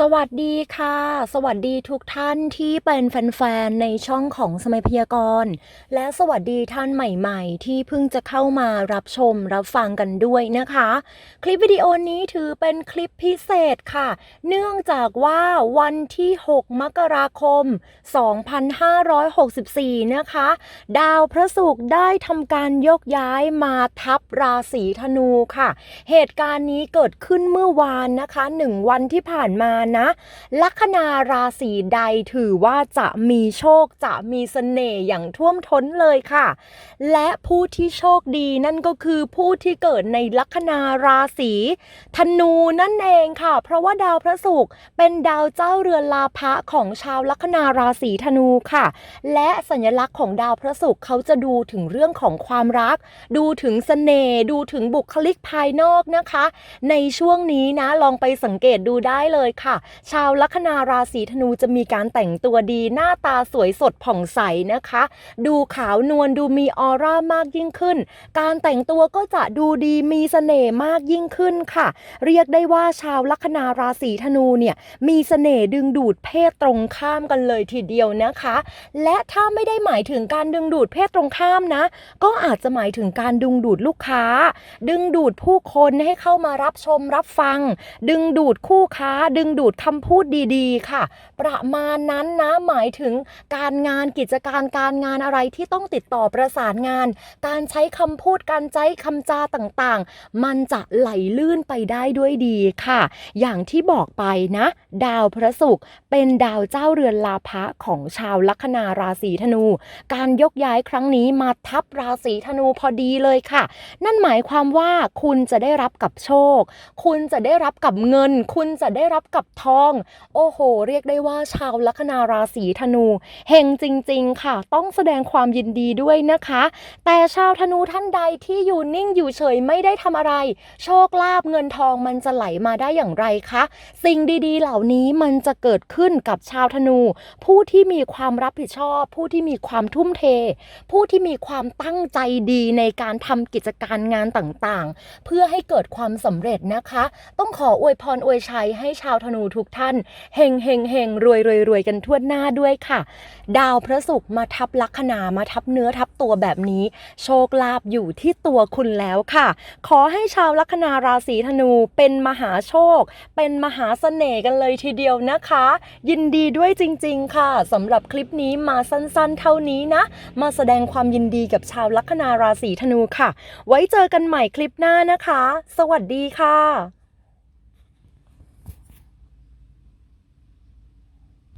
สวัสดีค่ะ สวัสดีทุกท่านที่เป็นแฟนๆ ในช่องของสมัยพยากรณ์ และสวัสดีท่านใหม่ๆ ที่เพิ่งจะเข้ามารับชมรับฟังกันด้วยนะคะ คลิปวิดีโอนี้ถือเป็นคลิปพิเศษค่ะ เนื่องจากว่าวันที่ 6 มกราคม 2564 นะคะ ดาวพระศุกร์ได้ทำการยกย้ายมาทับราศีธนูค่ะ เหตุการณ์นี้เกิดขึ้นเมื่อวานนะคะหนึ่งวันที่ผ่านมานะ ลัคนาราศีใดถือว่าจะมีโชคจะมีเสน่ห์อย่างท่วมท้นเลยค่ะ และผู้ที่โชคดีนั่นก็คือผู้ที่เกิดในลัคนาราศีธนูนั่นเองค่ะ เพราะว่าดาวพระศุกร์เป็นดาวเจ้าเรือนลาภะของชาวลัคนาราศีธนูค่ะ และสัญลักษณ์ของดาวพระศุกร์เขาจะดูถึงเรื่องของความรัก ดูถึงเสน่ห์ดูถึงบุคลิกภายนอกนะคะ ในช่วงนี้นะลองไปสังเกตดูได้เลยค่ะชาวลัคนาราศีธนูจะมีการแต่งตัวดีหน้าตาสวยสดผ่องใสนะคะ ดูขาวนวลดูมีออร่ามากยิ่งขึ้น การแต่งตัวก็จะดูดีมีเสน่ห์มากยิ่งขึ้นค่ะ เรียกได้ว่าชาวลัคนาราศีธนูเนี่ยมีเสน่ห์ดึงดูดเพศตรงข้ามกันเลยทีเดียวนะคะ และถ้าไม่ได้หมายถึงการดึงดูดเพศตรงข้ามนะ ก็อาจจะหมายถึงการดึงดูดลูกค้า ดึงดูดผู้คนให้เข้ามารับชมรับฟัง ดึงดูดคู่ค้าดึงดูดคำพูดดีๆ ค่ะ ประมาณนั้นนะ หมายถึงการงานกิจการการงานอะไรที่ต้องติดต่อประสานงาน การใช้คำพูดการใช้คำจาต่างๆ มันจะไหลลื่นไปได้ด้วยดีค่ะ อย่างที่บอกไปนะ ดาวพระศุกร์เป็นดาวเจ้าเรือนลาภะของชาวลัคนาราศีธนู การยกย้ายครั้งนี้มาทับราศีธนูพอดีเลยค่ะ นั่นหมายความว่าคุณจะได้รับกับโชค คุณจะได้รับกับเงิน คุณจะได้รับกับทอง โอ้โห เรียกได้ว่าชาวลัคนาราศีธนูเฮงจริง ๆ ค่ะ ต้องแสดงความยินดีด้วยนะคะ แต่ชาวธนูท่านใดที่อยู่นิ่งอยู่เฉยไม่ได้ทำอะไร โชคลาภเงินทองมันจะไหลมาได้อย่างไรคะ สิ่งดีๆ เหล่านี้มันจะเกิดขึ้นกับชาวธนู ผู้ที่มีความรับผิดชอบ ผู้ที่มีความทุ่มเท ผู้ที่มีความตั้งใจดีในการทำกิจการงานต่างๆ เพื่อให้เกิดความสำเร็จนะคะ ต้องขออวยพรอวยชัยให้ชาวธนูนูทุกท่านเฮงเฮงเฮงรวยรวยรวยกันทั่วหน้าด้วยค่ะ ดาวพระศุกร์มาทับลัคนามาทับเนื้อทับตัวแบบนี้ โชคลาภอยู่ที่ตัวคุณแล้วค่ะ ขอให้ชาวลัคนาราศีธนูเป็นมหาโชค เป็นมหาเสน่ห์กันเลยทีเดียวนะคะ ยินดีด้วยจริง ๆ ค่ะสำหรับคลิปนี้มาสั้นๆ เท่านี้นะ มาแสดงความยินดีกับชาวลัคนาราศีธนูค่ะ ไว้เจอกันใหม่คลิปหน้านะคะ สวัสดีค่ะ